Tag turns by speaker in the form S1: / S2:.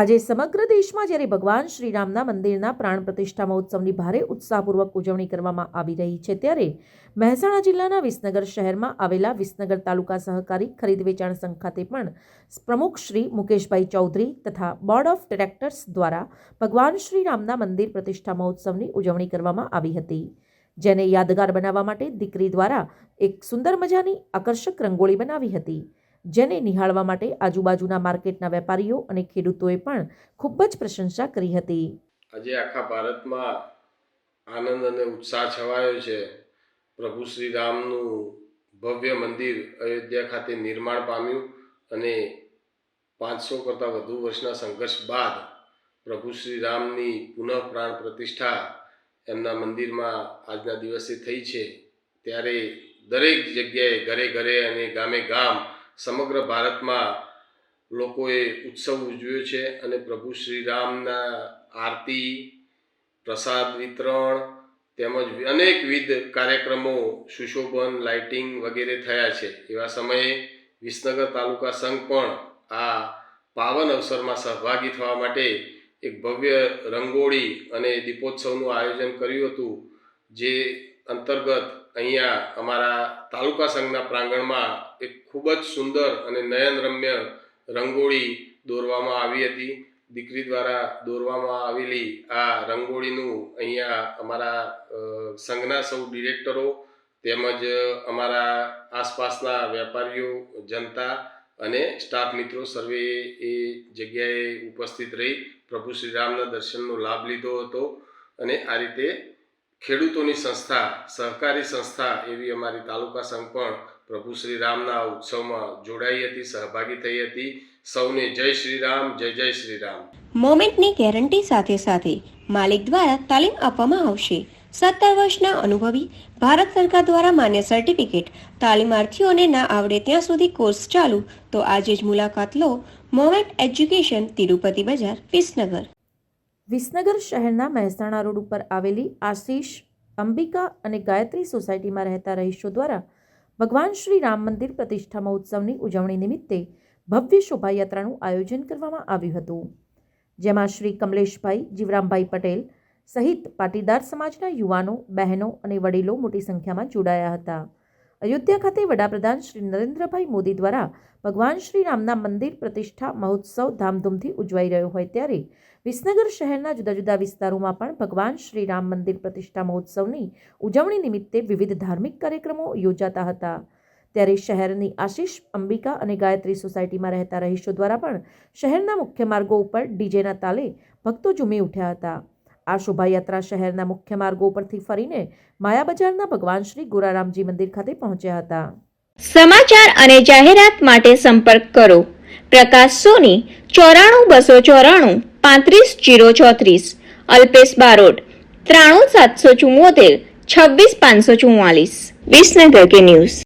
S1: આજે સમગ્ર દેશમાં જ્યારે ભગવાન શ્રીરામના મંદિરના પ્રાણ પ્રતિષ્ઠા મહોત્સવની ભારે ઉત્સાહપૂર્વક ઉજવણી કરવામાં આવી રહી છે, ત્યારે મહેસાણા જિલ્લાના વિસનગર શહેરમાં આવેલા વિસનગર તાલુકા સહકારી ખરીદ વેચાણ સંઘ ખાતે પણ પ્રમુખ શ્રી મુકેશભાઈ ચૌધરી તથા બોર્ડ ઓફ ડિરેક્ટર્સ દ્વારા ભગવાન શ્રીરામના મંદિર પ્રતિષ્ઠા મહોત્સવની ઉજવણી કરવામાં આવી હતી. જેને યાદગાર બનાવવા માટે દીકરી દ્વારા એક સુંદર મજાની આકર્ષક રંગોળી બનાવી હતી. જેને નિહાળવા માટે આજુબાજુના માર્કેટના વેપારીઓ અને ખેડૂતોએ પણ ખૂબ જ પ્રશંસા કરી હતી.
S2: આજે આખા ભારતમાં આનંદ અને ઉત્સાહ છવાયો છે. પ્રભુ શ્રી રામનું ભવ્ય મંદિર અયોધ્યા ખાતે નિર્માણ પામ્યું અને પાંચસો કરતાં વધુ વર્ષના સંઘર્ષ બાદ પ્રભુ શ્રી રામની પુનઃ પ્રાણ પ્રતિષ્ઠા એમના મંદિરમાં આજના દિવસે થઈ છે. ત્યારે દરેક જગ્યાએ ઘરે ઘરે અને ગામે ગામ સમગ્ર ભારતમાં લોકોએ ઉત્સવ ઉજવ્યો છે અને પ્રભુ શ્રીરામના આરતી, પ્રસાદ વિતરણ તેમજ અનેકવિધ કાર્યક્રમો, સુશોભન, લાઇટિંગ વગેરે થયા છે. એવા સમયે વિસનગર તાલુકા સંઘ પણ આ પાવન અવસરમાં સહભાગી થવા માટે એક ભવ્ય રંગોળી અને દીપોત્સવનું આયોજન કર્યું હતું, જે અંતર્ગત અહીંયા અમારા તાલુકા સંઘના પ્રાંગણમાં એક ખૂબ જ સુંદર અને નયનરમ્ય રંગોળી દોરવામાં આવી હતી. દીકરી દ્વારા દોરવામાં આવેલી આ રંગોળીનું અહીંયા અમારા સંઘના સૌ ડિરેક્ટરો તેમજ અમારા આસપાસના વેપારીઓ, જનતા અને સ્ટાફ મિત્રો સર્વે એ જગ્યાએ ઉપસ્થિત રહી પ્રભુ શ્રી રામના દર્શનનો લાભ લીધો હતો અને આ રીતે ખેડૂતોની સંસ્થા, સહકારી સંસ્થા એવી અમારી તાલુકા સંઘ પણ પ્રભુ શ્રી રામના ઉત્સવમાં જોડાઈ હતી, સહભાગી થઈ હતી. સૌને જય શ્રી રામ જય જય શ્રી રામ
S3: મોમેન્ટની ગેરંટી સાથે સાથે માલિક દ્વારા તાલીમ આપવામાં આવશે. સત્તર વર્ષના અનુભવી ભારત સરકાર દ્વારા માન્ય સર્ટિફિકેટ તાલીમાર્થીઓને ના આવડે ત્યાં સુધી કોર્સ ચાલુ. તો આજે જ મુલાકાત લો મોમેન્ટ એજ્યુકેશન તિરુપતિ બજાર, વિસનગર.
S1: વિસનગર શહેરના મહેસાણા રોડ ઉપર આવેલી આશીષ અંબિકા અને ગાયત્રી સોસાયટીમાં રહેતા રહીશો દ્વારા ભગવાન શ્રી રામ મંદિર પ્રતિષ્ઠા મહોત્સવની ઉજવણી નિમિત્તે ભવ્ય શોભાયાત્રાનું આયોજન કરવામાં આવ્યું હતું. જેમાં શ્રી કમલેશભાઈ, જીવરામભાઈ પટેલ સહિત પાટીદાર સમાજના યુવાનો, બહેનો અને વડીલો મોટી સંખ્યામાં જોડાયા હતા. અયોધ્યા ખાતે વડાપ્રધાન શ્રી નરેન્દ્રભાઈ મોદી દ્વારા ભગવાન શ્રી રામના મંદિર પ્રતિષ્ઠા મહોત્સવ ધામધૂમથી ઉજવાઈ રહ્યો હોય ત્યારે વિસનગર શહેરના જુદા જુદા વિસ્તારોમાં પણ ભગવાન શ્રી રામ મંદિર પ્રતિષ્ઠા મહોત્સવની ઉજવણી નિમિત્તે વિવિધ ધાર્મિક કાર્યક્રમો યોજાતા હતા. ત્યારે શહેરની આશીષ, અંબિકા અને ગાયત્રી સોસાયટીમાં રહેતા રહીશો દ્વારા પણ શહેરના મુખ્ય માર્ગો ઉપર ડીજેના તાલે ભક્તો ઝૂમી ઉઠ્યા હતા. આ શોભાયાત્રા શહેરના મુખ્ય માર્ગો પરથી ફરીને માયાબજારના ભગવાન શ્રી ગોરારામજી મંદિર ખાતે પહોંચ્યા હતા.
S4: સમાચાર અને જાહેરાત માટે સંપર્ક કરો. પ્રકાશ સોની, ચોરાણું બસો ચોરાણું, પાંત્રીસ જીરો ચોત્રીસ. અલ્પેશ બારોટ, ત્રાણું સાતસો ચુમ્મોતેર છવ્વીસ પાંચસો ચુમ્માલીસ વિસનગર કે ન્યૂઝ.